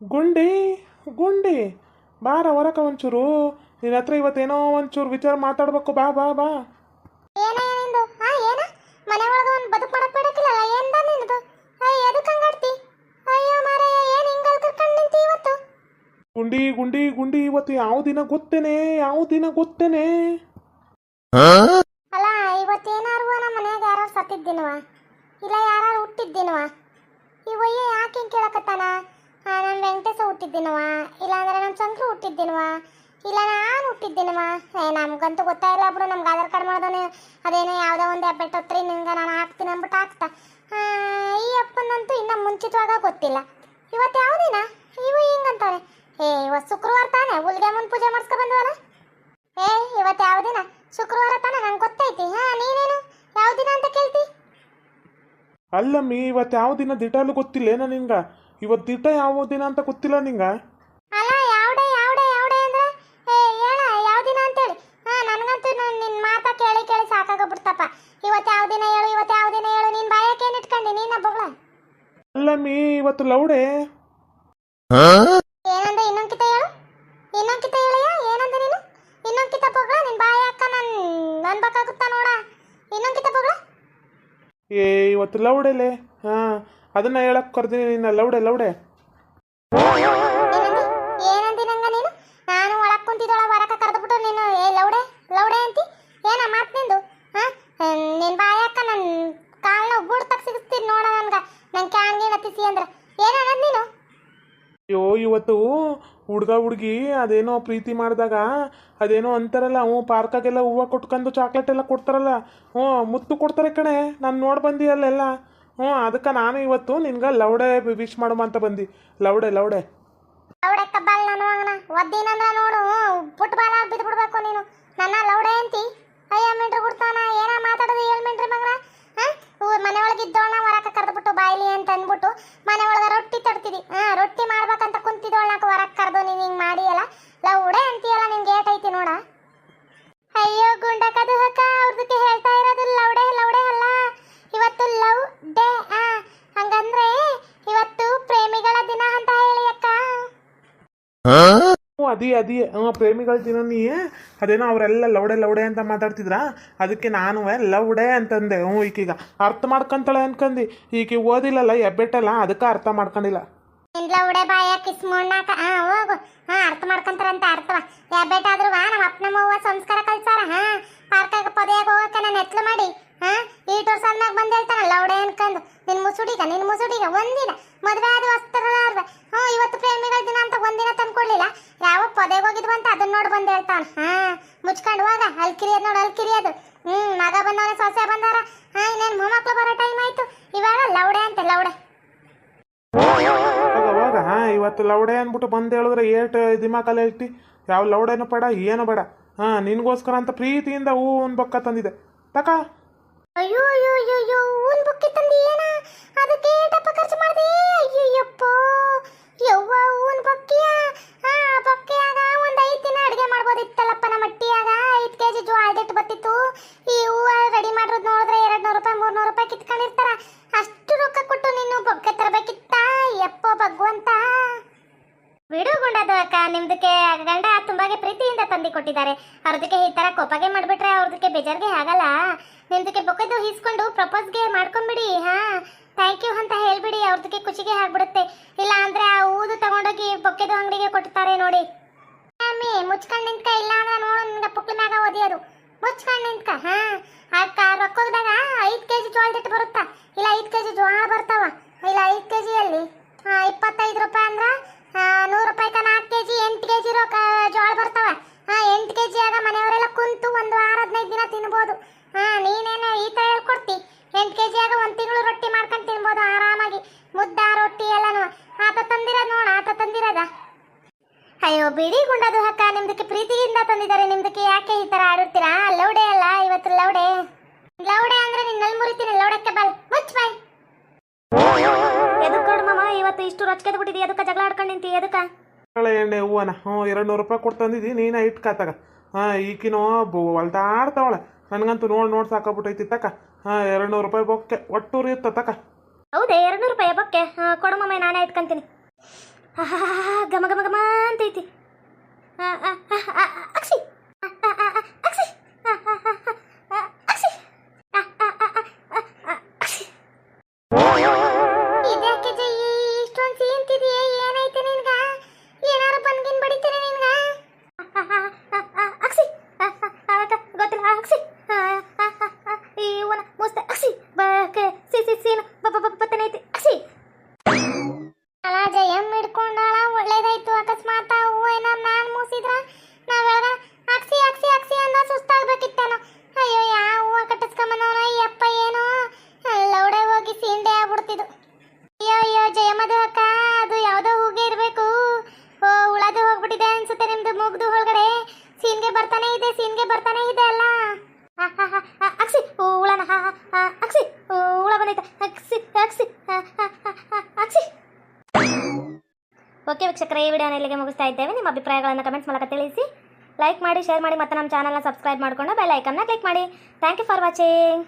ಗುಂಡಿ ಗುಂಡಿ. ಬಾರ ಹೊರಕ ಒಂಚೂರು. ನಿನ್ನ ಹತ್ರ ಇವತ್ತೇನೋ ಒಂಚೂರು ವಿಚಾರ ಮಾತಾಡ್ಬೇಕು. ಬಾ ಬಾ ಬಾ. ಏನ ನಿಂದು ಹಾ ಏನ? ಮನೆ ಒಳಗ ಒಂದು ಬದುಕು ಮಾಡಕ್ ಬಿಡಕ್ಕಿಲ್ಲ. ಏನ್ದ ನಿಂದು? ಅಯ್ಯ ಎದಕ್ಕೆ ಹಂಗಾಡ್ತಿ? ಅಯ್ಯೋ ಮಾರೇ ಏನು ಹಿಂಗಲ್ ಕರ್ಕೊಂಡು ನಿಂತಿ ಇವತ್ತು? ಗುಂಡಿ ಗುಂಡಿ ಗುಂಡಿ ಇವತ್ತು ಯಾವ ದಿನ ಗೊತ್ತೇನೆ? ಯಾವ ದಿನ ಗೊತ್ತೇನೆ? ಅಲ್ಲ ಇವತ್ತೇನಾರು ನಮ್ಮ ಮನ್ಯಾಗ ಯಾರು ಸತ್ತಿದ್ದಿನವ. ಇಲ್ಲ ಯಾರು ಹುಟ್ಟಿದ್ದೀನವ ಈ ಒಯ್ಯ ಯಾಕೆ ಹಿಂಗೆ ಕೇಳಕತ್ತಾನ? ನಾನು ವೆಂಕಟೇಶ ಹುಟ್ಟಿದ್ದಿನವ ಇಲ್ಲಾಂದ್ರೆ ನಮ್ಮ ಶಂಕರು ಹುಟ್ಟಿದ್ದಿನವ ಇಲ್ಲ, ನಾನು ಹುಟ್ಟಿದ್ದೀನವ ಏ, ನಮ್ಗಂತೂ ಗೊತ್ತಾಗಿಲ್ಲ ಬಿಡು ನಮ್ಗೆ ಆಧಾರ್ ಕಾರ್ಡ್ ಮಾಡೋದನೆ ಅದೇನೋ ಯಾವುದೋ ಒಂದು ಹೆಬ್ಬೆಟ್ಟು ಹೊತ್ರಿ ನಿಂಗೆ ನಾನು ಹಾಕ್ತೀನಿ ಅಂದ್ಬಿಟ್ಟು ಹಾಕ್ತಾ. ಈ ಅಪ್ಪನಂತೂ ಇನ್ನೂ ಮುಂಚಿತವಾಗ ಗೊತ್ತಿಲ್ಲ. ಇವತ್ತು ಯಾವುದೇನ ದಿನ? ಇವು ಹಿಂಗಂತಾರೆ ಏ ಇವತ್ತು ಶುಕ್ರವಾರ ತಾನೆ? ಹುಲ್ಗೆ ಮುಂದೆ ಪೂಜೆ ಮಾಡಿಸ್ಕೊ ಬಂದ್ವಲ್ಲ? ಏ ಇವತ್ತು ಯಾವ ದಿನ? ಶುಕ್ರವಾರ ತಾನೆ? ನಂಗೆ ಗೊತ್ತೈತಿ. ಹಾಂ, ನೀನೇನು ಯಾವ ದಿನ ಅಂತ ಕೇಳ್ತಿ ಅಲ್ಲಮ್ಮಿ ಇವತ್ತು ಯಾವ ದಿನ ದಿಟಾಲು ಗೊತ್ತಿಲ್ಲೇನ ನಿಂಗ? ಇವತ್ತು ದಿಟ ಯಾವ ದಿನ ಅಂತ ಗೊತ್ತಿಲ್ಲ ನಿಂಗ? ಅಲ್ಲ ಯಾವಡೆ ಯಾವಡೆ ಯಾವಡೆ ಅಂದ್ರೆ? ಏ ಹೇಳ ಯಾವ ದಿನ ಅಂತೇಳಿ ಹಾ ನನಗಂತೂ ನಿನ್ನ ಮಾತಾ ಕೇಳಿ ಕೇಳಿ ಸಾಕಾಗೋಗ್ಬಿಡ್ತಪ್ಪ. ಇವತ್ತು ಯಾವ ದಿನ ಹೇಳು ಇವತ್ತು ಯಾವ ದಿನ ಹೇಳು ನೀನು ಬಾಯಕ್ಕೆ ಏನು ಇಟ್ಕೊಂಡಿ? ನೀನು ಬೊಗಳ ಅಲ್ಲಮ್ಮಿ ಇವತ್ತು ಲೌಡೆ ಇನ್ನೊಂದ್ಕಿತ ಹೇಳು ಇನ್ನೊಂದ್ಕಿತ ಹೇಳಯ್ಯ ಏನಂದ ನೀನು ಇನ್ನೊಂದ್ಕಿತ ಬೊಗಳ ನಿನ್ನ ಬಾಯ ಅಕ್ಕ ನನ್ ಅನ್ಬೇಕಾಗುತ್ತಾ ನೋಡ ಇನ್ನೊಂದ್ಕಿತ ಬೊಗಳ ಏ, ಇವತ್ತು ಲೌಡೆಲೆ ಹಾ, ಅದನ್ನ ಹೇಳಕ್ ಕರ್ದಿನಿ ನಿನ್ನ ಲೌಡೆ ಲೌಡೆ. ಏನಂದಿ ನೀನು? ನಾನು ಒಳಗ್ ಕುಂತಿದ್ದೊಳ ಹೊರಕ ಕರೆದ್ಬಿಟ್ಟು ನೀನು, ಏ, ಲೌಡೆ ಲೌಡೆ ಅಂತಿ? ಏನ ಮಾತ್ ನಿಂದು? ಹಾ ನಿನ್ ಬಾಯಕ್ಕ ನನ್ ಕಾಲ್ನ ಉಗುಡ್ ತಕ್ ಸಿಗಿಸ್ತೀನಿ ನೋಡ ನನ್ಗ. ನನ್ ಕ್ಯಾನ್ಗೆ ಹತ್ತಿಸಿ ಅಂದ್ರ. ಏನ ನೀನು? ಅಯ್ಯೋ, ಇವತ್ತು ಹುಡುಗ ಹುಡುಗಿ ಅದೇನೋ ಪ್ರೀತಿ ಮಾಡಿದಾಗ, ಅದೇನೋ ಅಂತಾರಲ್ಲ, ಹ್ಞೂ, ಪಾರ್ಕಾಗೆಲ್ಲ ಹೂವು ಕೊಟ್ಕೊಂಡು ಚಾಕ್ಲೇಟ್ ಎಲ್ಲ ಕೊಡ್ತಾರಲ್ಲ, ಹ್ಞೂ, ಮುತ್ತು ಕೊಡ್ತಾರೆ ಕಣೆ, ನಾನು ನೋಡಿ ಬಂದಿ ಅಲ್ಲೆಲ್ಲ. ಹ್ಞೂ, ಅದಕ್ಕೆ ನಾನು ಇವತ್ತು ನಿನ್ಗೆ ಲೌಡೆ ವಿಶ್ ಮಾಡುವ ಅಂತ ಬಂದು. ಲೌಡೆ ಲವ್ಡೆ ಲವ್ಡೆ ಕಬ್ಬಾಲ್ ನಾನು ನೋಡು ಫುಟ್ಬಾಲ್ ಆಗಿ ಬಿದ್ದು ಬಿಡ್ಬೇಕು ನೀನು ನನ್ನ ಲೌಡೆ ಅಂತಿ ಅಯ್ಯ ಮಿಂಟ್ರಿ ಬಿಡ್ತಾನ ಏನ ಮಾತಾಡೋದು ಏಳ್ ಮಿಂಟ್ರಿ ಮಗನ ಹಾ ಮನೆ ಒಳಗೆ ಇದ್ದೋಳ್ನ ಹೊರಕ ಕರೆದ್ಬಿಟ್ಟು ಬಾಯ್ಲಿ ಅಂತ ಅಂದ್ಬಿಟ್ಟು ಮನೆ ಒಳಗೆ ರೊಟ್ಟಿ ತಡ್ತಿದಿ ಹಾ ರೊಟ್ಟಿ ಮಾಡ್ಬೇಕಂತ ಕುಂತಿದ್ದೋಳ್ನ ಹೊರಗೆ ಕರೆದು ನೀನು ಹಿಂಗೆ ಮಾಡಿಯಲ್ಲ ಲೌಡೆ ಅಂತೀಯಲ್ಲ ನಿನ್ಗೆ ಏಟೈತಿ ನೋಡ ಅಯ್ಯೋ ಗುಂಡಕದು ಹಕ್ಕ ಅವ್ರದಕ್ಕೆ ಹೇಳ್ತಾ ಇರೋದು ಲೌಡೆ ಲೌಡೆ ಅಲ್ಲ ಇವತ್ತು ಲವ್ ಡೇ ಆ ಹಂಗಂದ್ರೆ ಇವತ್ತು ಪ್ರೇಮಿಗಳ ದಿನ ಅಂತ ಹೇಳಿ ಅಕ್ಕ ಹ್ಞೂ ಅದಿ ಅದಿ ಪ್ರೇಮಿಗಳ ದಿನ ನೀ, ಅದೇನೋ ಅವರೆಲ್ಲ ಲೌಡೆ ಲೌಡೆ ಅಂತ ಮಾತಾಡ್ತಿದ್ರ? ಅದಕ್ಕೆ ನಾನು ಲೌಡೆ ಅಂತಂದೆ. ಹ್ಞೂ, ಈಕೀಗ. ಅರ್ಥ ಮಾಡ್ಕೊಂತಾಳೆ ಅನ್ಕಂದು. ಈಕೆ ಓದಿಲ್ಲಲ್ಲ ಎಬ್ಬೆಟ್ಟಲ್ಲ ಅದಕ್ಕೆ ಅರ್ಥ ಮಾಡ್ಕೊಂಡಿಲ್ಲ. ಉಡೆ ಬಾಯ ಕಿಸ್ ಮುಣ್ಣಾಕ ಹಾ ಹೋಗು. ಹಾ, ಅರ್ಥ ಮಾಡ್ಕೊಂತಾರಂತ ಅರ್ಥವ ವಾ, ನಮ್ಮ ಅಪ್ಪನ ಅವ್ವ ಸಂಸ್ಕಾರ ಕಲ್ಸಾರ? ಹಾ ಪಾರ್ಕಾಗ ಪೊದೆಯಾಗ ಹೋಗಕ್ಕೆ ನಾನು ಎತ್ಲು ಮಾಡಿ ಹಾ ಈಟ್ ವರ್ಷ ಆದ್ಮ್ಯಾಗ ಬಂದು ಹೇಳ್ತಾನ ಲೌಡೆ ಅನ್ಕಂದು ನಿನ್ ಮುಸುಡಿಗ ನಿನ್ ಮುಸುಡಿಗ ಒಂದಿನ ಮದುವೆ ಆದ ವಸ್ತ್ರಲಾರ್ದ ಹ್ಞೂ ಇವತ್ತು ಪ್ರೇಮಿಗಳ ದಿನ ಅಂತ ಒಂದಿನ ತಂದ್ಕೊಡ್ಲಿಲ್ಲ ಯಾವ ಪೊದೆಗೆ ಹೋಗಿದ್ವು ಅಂತ ಅದನ್ನ ನೋಡಿ ಬಂದು ಹೇಳ್ತಾನ. ಹಾ ಮುಚ್ಕೊಂಡು ಹೋಗ ಅಲ್ಲಿ ಕಿರಿಯೋದು ನೋಡಿ ಅಲ್ಲಿ ಕಿರಿಯೋದು. ಹ್ಮ್ ಮಗ ಬಂದವನ ಸೊಸೆ ಬಂದಾರ. ಹಾ ಇನ್ನೇನ್ ಮೊಮ್ಮಕ್ಳು ಬರೋ ಟೈಮ್ ಆಯ್ತು. ಇವಾಗ ಲೌಡೆ ಅಂತ ಲೌಡೆ. ಹೋಗ ಹಾಂ ಇವತ್ತು ಲೌಡೆ ಅಂದ್ಬಿಟ್ಟು ಬಂದು ಹೇಳಿದ್ರೆ ಏಟ್ ದಿಮಾಕಲ್ಲಿ ಹೇಳ್ತಿ. ಯಾವ ಲೌಡೆನೂ ಬೇಡ ಏನು ಬೇಡ. ಹಾ ನಿನ್ಗೋಸ್ಕರ ಅಂತ ಪ್ರೀತಿಯಿಂದ ಹೂ ಒಂದು ಬೊಕ್ಕ ತಂದಿದೆ ತಕ. ಅಯ್ಯೋ ಅಯ್ಯೋ ಅಯ್ಯೋ ಅಯ್ಯೋ ಬೊಕ್ಕೆ ಬುಕ್ಕಿ ತಂದಿ ಏನ ಅದಕ್ಕೆ ಟಪ್ಪ ಖರ್ಚು ಮಾಡಿದೆ ಅಯ್ಯಯ್ಯಪ್ಪ ಯವ್ವ ಹೂವಿನ ಬೊಕ್ಕಿಯ ಹಾ ಬೊಕ್ಕಿಯಾಗ ಒಂದು ಐದು ದಿನ ಅಡುಗೆ ಮಾಡ್ಬೋದಿತ್ತಲ್ಲಪ್ಪ ನಮ್ಮ ಅಟ್ಟಿಯಾಗ ಐದು ಕೆ ಜಿ ಜೋಳದಿಟ್ಟು ಬತ್ತಿತ್ತು ಈ ಹೂವು ರೆಡಿ ಮಾಡಿರೋದು ನೋಡಿದ್ರೆ ಎರಡು ನೂರು ರೂಪಾಯಿ ಮೂರು ನೂರು ರೂಪಾಯಿ ಕಿತ್ಕೊಂಡಿರ್ತಾರ ಅಷ್ಟು ರೊಕ್ಕ ಕೊಟ್ಟು ನೀನು ಬೊಕ್ಕೆ ತರಬೇಕಿತ್ತ ಯಪ್ಪ ಭಗವಂತ ಬಿಡು ಗುಂಡದು ಅಕ್ಕ ನಿಮ್ದಕ್ಕೆ ಗಂಡ ತುಂಬಾಗೆ ಪ್ರೀತಿಯಿಂದ ತಂದು ಕೊಟ್ಟಿದ್ದಾರೆ. ಅವ್ರದಕ್ಕೆ ಈ ತರ ಕೋಪಗೆ ಮಾಡ್ಬಿಟ್ರೆ ಅವ್ರದಕ್ಕೆ ಬೇಜಾರ್ಗೆ ಆಗಲ್ಲ. ನಿಮ್ದಕ್ಕೆ ಬೊಕ್ಕದು ಹೀಸ್ಕೊಂಡು ಪ್ರಪೋಸ್ಗೆ ಮಾಡ್ಕೊಂಡ್ಬಿಡಿ ಹಾ? ಥ್ಯಾಂಕ್ ಯು ಅಂತ ಹೇಳ್ಬಿಡಿ ಅವ್ರದಕ್ಕೆ ಖುಷಿಗೆ ಆಗ್ಬಿಡುತ್ತೆ. ಇಲ್ಲ ಅಂದ್ರೆ ಆ ಊದು ತಗೊಂಡೋಗಿ ಬೊಕ್ಕೆದು ಅಂಗಡಿಗೆ ಕೊಡ್ತಾರೆ ನೋಡಿ. ಅಮ್ಮಿ, ಮುಚ್ಕೊಂಡ್ ನಿಂತ್ಕ, ಇಲ್ಲ ಅಂದ್ರೆ ನೋಡು ನಿನ್ಗೆ ಪುಕ್ಲ ಮ್ಯಾಗ ಓದಿಯೋದು. ಮುಚ್ಕೊಂಡ್ ನಿಂತ್ಕ, ಹಾ? ಅಕ್ಕ ರೊಕ್ಕದಾಗ ಐದು ಕೆ ಜಿ ಜೋಳದಿಟ್ಟು ಬರುತ್ತಾ? ಇಲ್ಲ ಐದು ಕೆ ಜಿ ಜೋಳ ಬರ್ತಾವ? ಇಲ್ಲ ಐದು ಕೆ ಜಿಯಲ್ಲಿ ಇಪ್ಪತ್ತೈದು ರೂಪಾಯಿ ಅಂದ್ರೆ ನೂರು ರೂಪಾಯಿಕ ನಾಲ್ಕು ಕೆ ಜಿ ಎಂಟು ಕೆ ಜಿ ರೊಕ್ಕ ಜೋಳ ಬರ್ತಾವ ಹಾ ಎಂಟು ಕೆ ಜಿ ಆಗ ಮನೆಯವರೆಲ್ಲ ಕುಂತು ಒಂದು ವಾರ ಹದಿನೈದು ದಿನ ತಿನ್ಬೋದು ಹಾ ನೀನೇನು ಈ ಥರ ಹೇಳ್ಕೊಡ್ತಿ ಕೆ ಒಂದು ತಿಂಗಳು ರೊಟ್ಟಿ ಮಾಡ್ಕೊಂಡು ತಿನ್ಬೋದು ಆರಾಮಾಗಿ. ಮುದ್ದ, ರೊಟ್ಟಿ ಎಲ್ಲಾನು. ಆತ ತಂದಿರೋದು ನೋಡ, ಆತ ತಂದಿರೋದ? ಅಯ್ಯೋ, ಬಿಡಿ ಗುಂಡದು ಹಕ್ಕ ನಿಮ್ದಕ್ಕೆ ಪ್ರೀತಿಯಿಂದ ತಂದಿದ್ದಾರೆ. ನಿಮ್ದಕ್ಕೆ ಯಾಕೆ ಈ ತರ ಆಡುತ್ತೀರಾ ಲೌಡೆ ಅಲ್ಲ, ಇವತ್ತು ಲೌಡೆ. ಲೌಡೆ ಅಂದ್ರೆ ನಿನ್ನಲ್ಲಿ ಮುರಿತೀನಿ. ಲೌಡಕ್ಕೆ ಬಲ್ ಮುಚ್ ಬಾಯ್. ಎದಕ್ ಮಾಮ ಇವತ್ತು ಇಷ್ಟು ರೊಚ್ಕೆದ್ ಬಿಟ್ಟಿದಿ ಎದಕ್ಕ ಜಗಳ ಆಡ್ಕೊಂಡು ನಿಂತಿ? ಎದಕ್ಕ? ಕಳೆ ಎಣ್ಣೆ ಹೂವನ. ಹ್ಞೂ ಎರಡು ನೂರು ರೂಪಾಯಿ ಕೊಟ್ಟು ತಂದಿದ್ದಿ ನೀನ ಇಟ್ಕಾತಾಗ ಹಾಂ, ಈಕಿನೋ ಹೊಲ್ದಾಡ್ತಾವಳೆ ನನಗಂತೂ ನೋಡಿ ನೋಡಿ ಸಾಕಾಗ್ಬಿಟ್ಟೈತಿ ತಕ ಹಾಂ ಎರಡು ನೂರು ರೂಪಾಯಿ ಬೊಕ್ಕೆ. ಒಟ್ಟೂರಿ ಇತ್ತ, ತಕ. ಹೌದೇ ಎರಡು ನೂರು ರೂಪಾಯಿ ಬೊಕ್ಕೆ. ಕೊಡು ಮಮ್ಮಿ ನಾನೇ ಇಟ್ಕೊಂತೀನಿ ಗಮ ಘಮ ಘಮ ಘಮ. ಅನ್ಸುತ್ತೆ ನಿಮ್ದು ಮುಗ್ದು ಒಳಗಡೆ ಸೀನ್ಗೆ ಬರ್ತಾನೆ ಇದೆ ಸೀನ್ಗೆ ಬರ್ತಾನೆ ಇದೆ ಅಲ್ಲ? ಅಕ್ಷಿ ಆ, ಅಕ್ಷಿ ಉಳ ಬಂದೈತೆ. ಅಕ್ಷಿ ಅಕ್ಷಿ ಅಕ್ಷಿ. ಓಕೆ ವೀಕ್ಷಕರ ಈ ವಿಡಿಯೋನ ಇಲ್ಲಿಗೆ ಮುಗಿಸ್ತಾ ಇದ್ದೇವೆ. ನಿಮ್ಮ ಅಭಿಪ್ರಾಯಗಳನ್ನು ಕಮೆಂಟ್ಸ್ ಮೂಲಕ ತಿಳಿಸಿ. ಲೈಕ್ ಮಾಡಿ ಶೇರ್ ಮಾಡಿ ಮತ್ತು ನಮ್ಮ ಚಾನಲ್ನ ಸಬ್ಸ್ಕ್ರೈಬ್ ಮಾಡಿಕೊಂಡು ಬೆಲ್ ಐಕನ್ನ ಕ್ಲಿಕ್ ಮಾಡಿ. Thank you for watching.